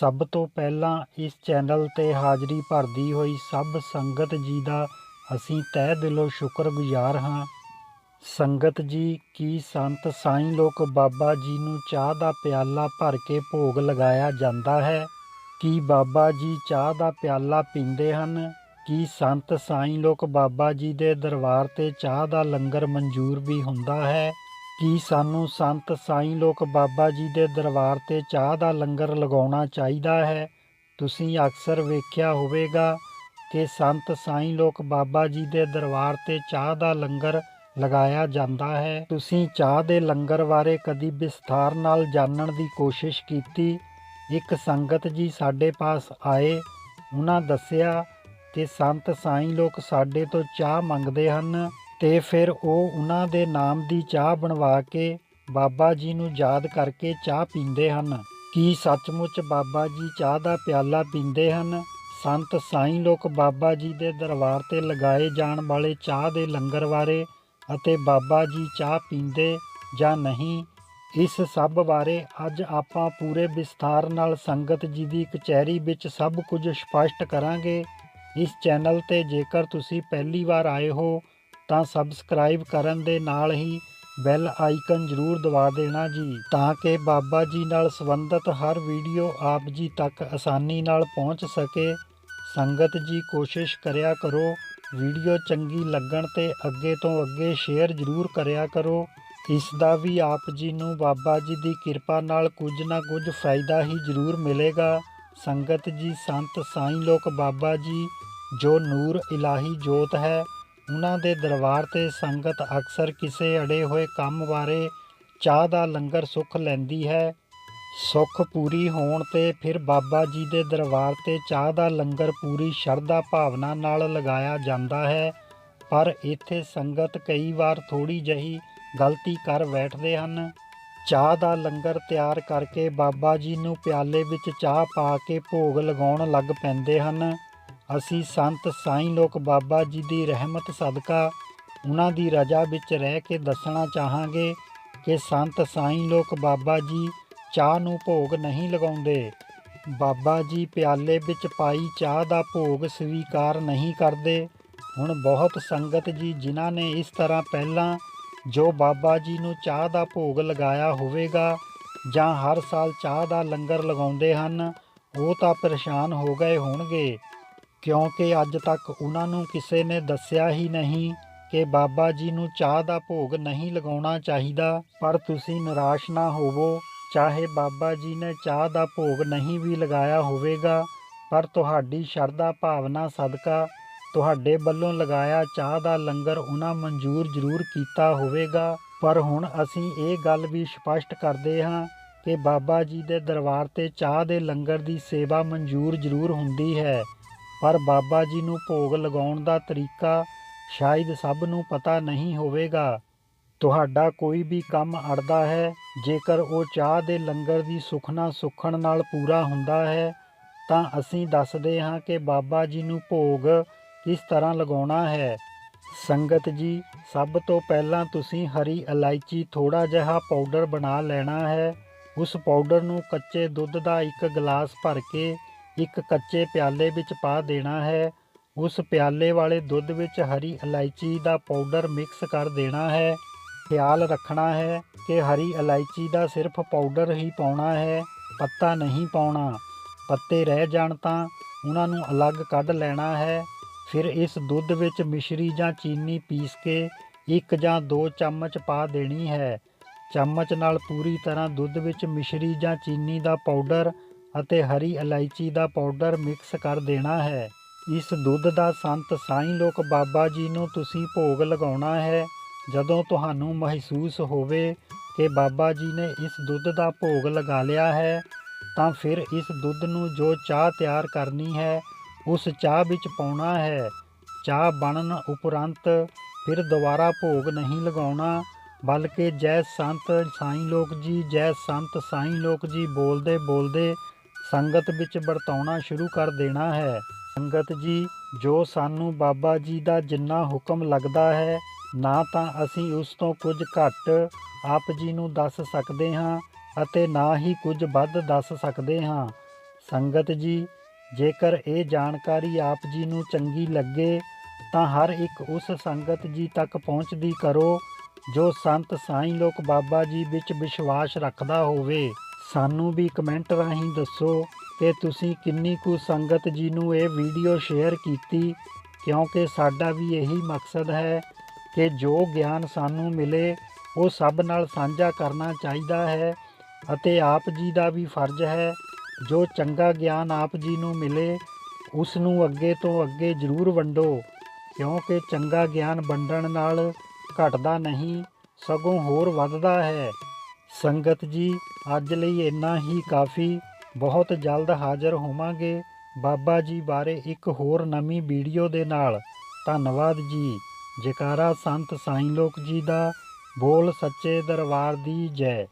ਸਭ ਤੋਂ ਪਹਿਲਾਂ ਇਸ ਚੈਨਲ ਤੇ ਹਾਜ਼ਰੀ ਭਰਦੀ ਹੋਈ ਸਭ ਸੰਗਤ ਜੀ ਦਾ ਅਸੀਂ ਤਹਿ ਦਿਲੋਂ ਸ਼ੁਕਰਗੁਜ਼ਾਰ ਹਾਂ। ਸੰਗਤ ਜੀ, ਕੀ ਸੰਤ ਸਾਈਂ ਲੋਕ ਬਾਬਾ ਜੀ ਨੂੰ ਚਾਹ ਦਾ ਪਿਆਲਾ ਭਰ ਕੇ ਭੋਗ ਲਗਾਇਆ ਜਾਂਦਾ ਹੈ? ਕੀ ਬਾਬਾ ਜੀ ਚਾਹ ਦਾ ਪਿਆਲਾ ਪੀਂਦੇ ਹਨ? ਕੀ ਸੰਤ ਸਾਈਂ ਲੋਕ ਬਾਬਾ ਜੀ ਦੇ ਦਰਬਾਰ ਤੇ ਚਾਹ ਦਾ ਲੰਗਰ ਮਨਜ਼ੂਰ ਵੀ ਹੁੰਦਾ ਹੈ? ਕੀ ਸਾਨੂੰ ਸੰਤ ਸਾਈਂ ਲੋਕ ਬਾਬਾ ਜੀ ਦੇ ਦਰਬਾਰ ਤੇ ਚਾਹ ਦਾ ਲੰਗਰ ਲਗਾਉਣਾ ਚਾਹੀਦਾ ਹੈ। ਤੁਸੀਂ ਅਕਸਰ ਵੇਖਿਆ ਹੋਵੇਗਾ ਕਿ ਸੰਤ ਸਾਈਂ ਲੋਕ ਬਾਬਾ ਜੀ ਦੇ ਦਰਬਾਰ ਤੇ ਚਾਹ ਦਾ ਲੰਗਰ ਲਗਾਇਆ ਜਾਂਦਾ ਹੈ। ਤੁਸੀਂ ਚਾਹ ਦੇ ਲੰਗਰ ਬਾਰੇ ਕਦੀ ਵਿਸਥਾਰ ਨਾਲ ਜਾਣਨ ਦੀ ਕੋਸ਼ਿਸ਼ ਕੀਤੀ? ਇੱਕ ਸੰਗਤ ਜੀ ਸਾਡੇ ਪਾਸ ਆਏ। ਉਹਨਾਂ ਦੱਸਿਆ ਕਿ ਸੰਤ ਸਾਈਂ ਲੋਕ ਸਾਡੇ ਤੋਂ ਚਾਹ ਮੰਗਦੇ ਹਨ। ਤੇ ਫਿਰ ਉਹ ਉਹਨਾਂ ਦੇ ਨਾਮ ਦੀ ਚਾਹ ਬਣਵਾ ਕੇ ਬਾਬਾ ਜੀ ਨੂੰ ਯਾਦ ਕਰਕੇ ਚਾਹ ਪੀਂਦੇ ਹਨ। ਕੀ ਸੱਚਮੁੱਚ ਬਾਬਾ ਜੀ ਚਾਹ ਦਾ ਪਿਆਲਾ ਪੀਂਦੇ ਹਨ? ਸੰਤ ਸਾਈਂ ਲੋਕ ਬਾਬਾ ਜੀ ਦੇ ਦਰਬਾਰ ਤੇ ਲਗਾਏ ਜਾਣ ਵਾਲੇ ਚਾਹ ਦੇ ਲੰਗਰ ਬਾਰੇ ਅਤੇ ਬਾਬਾ ਜੀ ਚਾਹ ਪੀਂਦੇ ਜਾਂ ਨਹੀਂ, ਇਸ ਸਭ ਬਾਰੇ ਅੱਜ ਆਪਾਂ ਪੂਰੇ ਵਿਸਥਾਰ ਨਾਲ ਸੰਗਤ ਜੀ ਦੀ ਕਚਹਿਰੀ ਵਿੱਚ ਸਭ ਕੁਝ ਸਪਸ਼ਟ ਕਰਾਂਗੇ। ਇਸ ਚੈਨਲ ਤੇ ਜੇਕਰ ਤੁਸੀਂ ਪਹਿਲੀ ਵਾਰ ਆਏ ਹੋ ਤਾਂ ਸਬਸਕ੍ਰਾਈਬ ਕਰਨ ਦੇ ਨਾਲ ਹੀ ਬੈਲ ਆਈਕਨ ਜ਼ਰੂਰ ਦਬਾ ਦੇਣਾ ਜੀ, ਤਾਂ ਕਿ ਬਾਬਾ ਜੀ ਨਾਲ ਸੰਬੰਧਿਤ ਹਰ ਵੀਡੀਓ ਆਪ ਜੀ ਤੱਕ ਆਸਾਨੀ ਨਾਲ ਪਹੁੰਚ ਸਕੇ। ਸੰਗਤ ਜੀ ਕੋਸ਼ਿਸ਼ ਕਰਿਆ ਕਰੋ, ਵੀਡੀਓ ਚੰਗੀ ਲੱਗਣ ਤੇ ਅੱਗੇ ਤੋਂ ਅੱਗੇ ਸ਼ੇਅਰ ਜ਼ਰੂਰ ਕਰਿਆ ਕਰੋ। ਇਸ ਦਾ ਵੀ ਆਪ ਜੀ ਨੂੰ ਬਾਬਾ ਜੀ ਦੀ ਕਿਰਪਾ ਨਾਲ ਕੁਝ ਨਾ ਕੁਝ ਫਾਇਦਾ ਹੀ ਜ਼ਰੂਰ ਮਿਲੇਗਾ। ਸੰਗਤ ਜੀ, ਸੰਤ ਸਾਈਂ ਲੋਕ ਬਾਬਾ ਜੀ, ਜੋ ਨੂਰ ਇਲਾਹੀ ਜੋਤ ਹੈ ਉਹਨਾਂ ਦੇ ਦਰਬਾਰ ਤੇ ਸੰਗਤ ਅਕਸਰ ਕਿਸੇ ਅੜੇ ਹੋਏ ਕੰਮ ਬਾਰੇ ਚਾਹ ਦਾ ਲੰਗਰ ਸੁੱਖ ਲੈਂਦੀ ਹੈ। ਸੁੱਖ ਪੂਰੀ ਹੋਣ ਤੇ ਫਿਰ ਬਾਬਾ ਜੀ ਦੇ ਦਰਬਾਰ ਤੇ ਚਾਹ ਦਾ ਲੰਗਰ ਪੂਰੀ ਸ਼ਰਧਾ ਭਾਵਨਾ ਨਾਲ ਲਗਾਇਆ ਜਾਂਦਾ ਹੈ। ਪਰ ਇੱਥੇ ਸੰਗਤ ਕਈ ਵਾਰ ਥੋੜੀ ਜਹੀ ਗਲਤੀ ਕਰ ਬੈਠਦੇ ਹਨ। ਚਾਹ ਦਾ ਲੰਗਰ ਤਿਆਰ ਕਰਕੇ ਬਾਬਾ ਜੀ ਨੂੰ ਪਿਆਲੇ ਵਿੱਚ ਚਾਹ ਪਾ ਕੇ ਭੋਗ ਲਗਾਉਣ ਲੱਗ ਪੈਂਦੇ ਹਨ। ਅਸੀਂ ਸੰਤ ਸਾਈਂ ਲੋਕ ਬਾਬਾ ਜੀ ਦੀ ਰਹਿਮਤ ਸਦਕਾ ਉਹਨਾਂ ਦੀ ਰਜ਼ਾ ਵਿੱਚ ਰਹਿ ਕੇ ਦੱਸਣਾ ਚਾਹਾਂਗੇ ਕਿ ਸੰਤ ਸਾਈਂ ਲੋਕ ਬਾਬਾ ਜੀ ਚਾਹ ਨੂੰ ਭੋਗ ਨਹੀਂ ਲਗਾਉਂਦੇ। ਬਾਬਾ ਜੀ ਪਿਆਲੇ ਵਿੱਚ ਪਾਈ ਚਾਹ ਦਾ ਭੋਗ ਸਵੀਕਾਰ ਨਹੀਂ ਕਰਦੇ। ਹੁਣ ਬਹੁਤ ਸੰਗਤ ਜੀ ਜਿਨ੍ਹਾਂ ਨੇ ਇਸ ਤਰ੍ਹਾਂ ਪਹਿਲਾਂ ਜੋ ਬਾਬਾ ਜੀ ਨੂੰ ਚਾਹ ਦਾ ਭੋਗ ਲਗਾਇਆ ਹੋਵੇਗਾ ਜਾਂ ਹਰ ਸਾਲ ਚਾਹ ਦਾ ਲੰਗਰ ਲਗਾਉਂਦੇ ਹਨ, ਉਹ ਤਾਂ ਪਰੇਸ਼ਾਨ ਹੋ ਗਏ ਹੋਣਗੇ। ਕਿਉਂਕਿ ਅੱਜ ਤੱਕ ਉਹਨਾਂ ਨੂੰ ਕਿਸੇ ਨੇ ਦੱਸਿਆ ਹੀ ਨਹੀਂ ਕਿ ਬਾਬਾ ਜੀ ਨੂੰ ਚਾਹ ਦਾ ਭੋਗ ਨਹੀਂ ਲਗਾਉਣਾ ਚਾਹੀਦਾ, ਪਰ ਤੁਸੀਂ ਨਿਰਾਸ਼ ਨਾ ਹੋਵੋ। ਚਾਹੇ ਬਾਬਾ ਜੀ ਨੇ ਚਾਹ ਦਾ ਭੋਗ ਨਹੀਂ ਵੀ ਲਗਾਇਆ ਹੋਵੇਗਾ, ਪਰ ਤੁਹਾਡੀ ਸ਼ਰਧਾ ਭਾਵਨਾ ਸਦਕਾ ਤੁਹਾਡੇ ਵੱਲੋਂ ਲਗਾਇਆ ਚਾਹ ਦਾ ਲੰਗਰ ਉਹਨਾਂ ਮਨਜ਼ੂਰ ਜ਼ਰੂਰ ਕੀਤਾ ਹੋਵੇਗਾ। ਪਰ ਹੁਣ ਅਸੀਂ ਇਹ ਗੱਲ ਵੀ ਸਪਸ਼ਟ ਕਰਦੇ ਹਾਂ ਕਿ ਬਾਬਾ ਜੀ ਦੇ ਦਰਬਾਰ ਤੇ ਚਾਹ ਦੇ ਲੰਗਰ ਦੀ ਸੇਵਾ ਮਨਜ਼ੂਰ ਜ਼ਰੂਰ ਹੁੰਦੀ ਹੈ। ਪਰ ਬਾਬਾ ਜੀ ਨੂੰ ਭੋਗ ਲਗਾਉਣ ਦਾ ਤਰੀਕਾ ਸ਼ਾਇਦ ਸਭ ਨੂੰ ਪਤਾ ਨਹੀਂ ਹੋਵੇਗਾ। ਤੁਹਾਡਾ ਕੋਈ ਵੀ ਕੰਮ ਅੜਦਾ ਹੈ, ਜੇਕਰ ਉਹ ਚਾਹ ਦੇ ਲੰਗਰ ਦੀ ਸੁਖਨਾ ਸੁਖਣ ਨਾਲ ਪੂਰਾ ਹੁੰਦਾ ਹੈ, ਤਾਂ ਅਸੀਂ ਦੱਸਦੇ ਹਾਂ ਕਿ ਬਾਬਾ ਜੀ ਨੂੰ ਭੋਗ ਕਿਸ ਤਰ੍ਹਾਂ ਲਗਾਉਣਾ ਹੈ। ਸੰਗਤ ਜੀ, ਸਭ ਤੋਂ ਪਹਿਲਾਂ ਤੁਸੀਂ ਹਰੀ ਇਲਾਇਚੀ ਥੋੜਾ ਜਿਹਾ ਪਾਊਡਰ ਬਣਾ ਲੈਣਾ ਹੈ। ਉਸ ਪਾਊਡਰ ਨੂੰ ਕੱਚੇ ਦੁੱਧ ਦਾ ਇੱਕ ਗਲਾਸ ਭਰ ਕੇ ਇੱਕ ਕੱਚੇ ਪਿਆਲੇ ਵਿੱਚ ਪਾ ਦੇਣਾ ਹੈ। ਉਸ ਪਿਆਲੇ ਵਾਲੇ ਦੁੱਧ ਵਿੱਚ ਹਰੀ ਇਲਾਇਚੀ ਦਾ ਪਾਊਡਰ ਮਿਕਸ ਕਰ ਦੇਣਾ ਹੈ। ਖਿਆਲ ਰੱਖਣਾ ਹੈ ਕਿ ਹਰੀ ਇਲਾਇਚੀ ਦਾ ਸਿਰਫ ਪਾਊਡਰ ਹੀ ਪਾਉਣਾ ਹੈ, ਪੱਤਾ ਨਹੀਂ ਪਾਉਣਾ। ਪੱਤੇ ਰਹਿ ਜਾਣ ਤਾਂ ਉਹਨਾਂ ਨੂੰ ਅਲੱਗ ਕੱਢ ਲੈਣਾ ਹੈ। ਫਿਰ ਇਸ ਦੁੱਧ ਵਿੱਚ ਮਿਸ਼ਰੀ ਜਾਂ ਚੀਨੀ ਪੀਸ ਕੇ ਇੱਕ ਜਾਂ ਦੋ ਚਮਚ ਪਾ ਦੇਣੀ ਹੈ। ਚਮਚ ਨਾਲ ਪੂਰੀ ਤਰ੍ਹਾਂ ਦੁੱਧ ਵਿੱਚ ਮਿਸ਼ਰੀ ਜਾਂ ਚੀਨੀ ਦਾ ਪਾਊਡਰ ਅਤੇ ਹਰੀ ਇਲਾਇਚੀ ਦਾ ਪਾਊਡਰ ਮਿਕਸ ਕਰ ਦੇਣਾ ਹੈ। ਇਸ ਦੁੱਧ ਦਾ ਸੰਤ ਸਾਈਂ ਲੋਕ ਬਾਬਾ ਜੀ ਨੂੰ ਤੁਸੀਂ ਭੋਗ ਲਗਾਉਣਾ ਹੈ। ਜਦੋਂ ਤੁਹਾਨੂੰ ਮਹਿਸੂਸ ਹੋਵੇ ਕਿ ਬਾਬਾ ਜੀ ਨੇ ਇਸ ਦੁੱਧ ਦਾ ਭੋਗ ਲਗਾ ਲਿਆ ਹੈ, ਤਾਂ ਫਿਰ ਇਸ ਦੁੱਧ ਨੂੰ ਜੋ ਚਾਹ ਤਿਆਰ ਕਰਨੀ ਹੈ, ਉਸ ਚਾਹ ਵਿੱਚ ਪਾਉਣਾ ਹੈ। ਚਾਹ ਬਣਨ ਉਪਰੰਤ ਫਿਰ ਦੁਬਾਰਾ ਭੋਗ ਨਹੀਂ ਲਗਾਉਣਾ, ਬਲਕਿ ਜੈ ਸੰਤ ਸਾਈਂ ਲੋਕ ਜੀ, ਜੈ ਸੰਤ ਸਾਈਂ ਲੋਕ ਜੀ ਬੋਲਦੇ ਬੋਲਦੇ ਸੰਗਤ ਵਿੱਚ ਵਰਤਾਉਣਾ ਸ਼ੁਰੂ ਕਰ ਦੇਣਾ ਹੈ। ਸੰਗਤ ਜੀ, ਜੋ ਸਾਨੂੰ ਬਾਬਾ ਜੀ ਦਾ ਜਿੰਨਾ ਹੁਕਮ ਲੱਗਦਾ ਹੈ, ਨਾ ਤਾਂ ਅਸੀਂ ਉਸ ਤੋਂ ਕੁਝ ਘੱਟ ਆਪ ਜੀ ਨੂੰ ਦੱਸ ਸਕਦੇ ਹਾਂ ਅਤੇ ਨਾ ਹੀ ਕੁਝ ਵੱਧ ਦੱਸ ਸਕਦੇ ਹਾਂ। ਸੰਗਤ ਜੀ, ਜੇਕਰ ਇਹ ਜਾਣਕਾਰੀ ਆਪ ਜੀ ਨੂੰ ਚੰਗੀ ਲੱਗੇ, ਤਾਂ ਹਰ ਇੱਕ ਉਸ ਸੰਗਤ ਜੀ ਤੱਕ ਪਹੁੰਚਦੀ ਕਰੋ, ਜੋ ਸੰਤ ਸਾਈਂ ਲੋਕ ਬਾਬਾ ਜੀ ਵਿੱਚ ਵਿਸ਼ਵਾਸ ਰੱਖਦਾ ਹੋਵੇ। ਸਾਨੂੰ ਵੀ ਕਮੈਂਟ ਰਾਹੀਂ ਦੱਸੋ ਕਿ ਤੁਸੀਂ ਕਿੰਨੀ ਕੁ ਸੰਗਤ ਜੀ ਨੂੰ ਇਹ ਵੀਡੀਓ ਸ਼ੇਅਰ ਕੀਤੀ, ਕਿਉਂਕਿ ਸਾਡਾ ਵੀ ਇਹੀ ਮਕਸਦ ਹੈ ਕਿ ਜੋ ਗਿਆਨ ਸਾਨੂੰ ਮਿਲੇ, ਉਹ ਸਭ ਨਾਲ ਸਾਂਝਾ ਕਰਨਾ ਚਾਹੀਦਾ ਹੈ ਅਤੇ ਆਪ ਜੀ ਦਾ ਵੀ ਫਰਜ਼ ਹੈ, ਜੋ ਚੰਗਾ ਗਿਆਨ ਆਪ ਜੀ ਨੂੰ ਮਿਲੇ, ਉਸ ਨੂੰ ਅੱਗੇ ਤੋਂ ਅੱਗੇ ਜ਼ਰੂਰ ਵੰਡੋ, ਕਿਉਂਕਿ ਚੰਗਾ ਗਿਆਨ ਵੰਡਣ ਨਾਲ ਘਟਦਾ ਨਹੀਂ, ਸਗੋਂ ਹੋਰ ਵੱਧਦਾ ਹੈ। ਸੰਗਤ ਜੀ, ਅੱਜ ਲਈ ਇੰਨਾ ਹੀ ਕਾਫੀ। ਬਹੁਤ ਜਲਦ ਹਾਜ਼ਰ ਹੋਵਾਂਗੇ। ਬਾਬਾ ਜੀ ਬਾਰੇ ਇੱਕ ਹੋਰ ਨਵੀਂ ਵੀਡੀਓ ਦੇ ਨਾਲ। ਧੰਨਵਾਦ ਜੀ। ਜੈਕਾਰਾ ਸੰਤ ਸਾਈਂ ਲੋਕ ਜੀ ਦਾ। ਬੋਲ ਸੱਚੇ ਦਰਬਾਰ ਦੀ ਜੈ।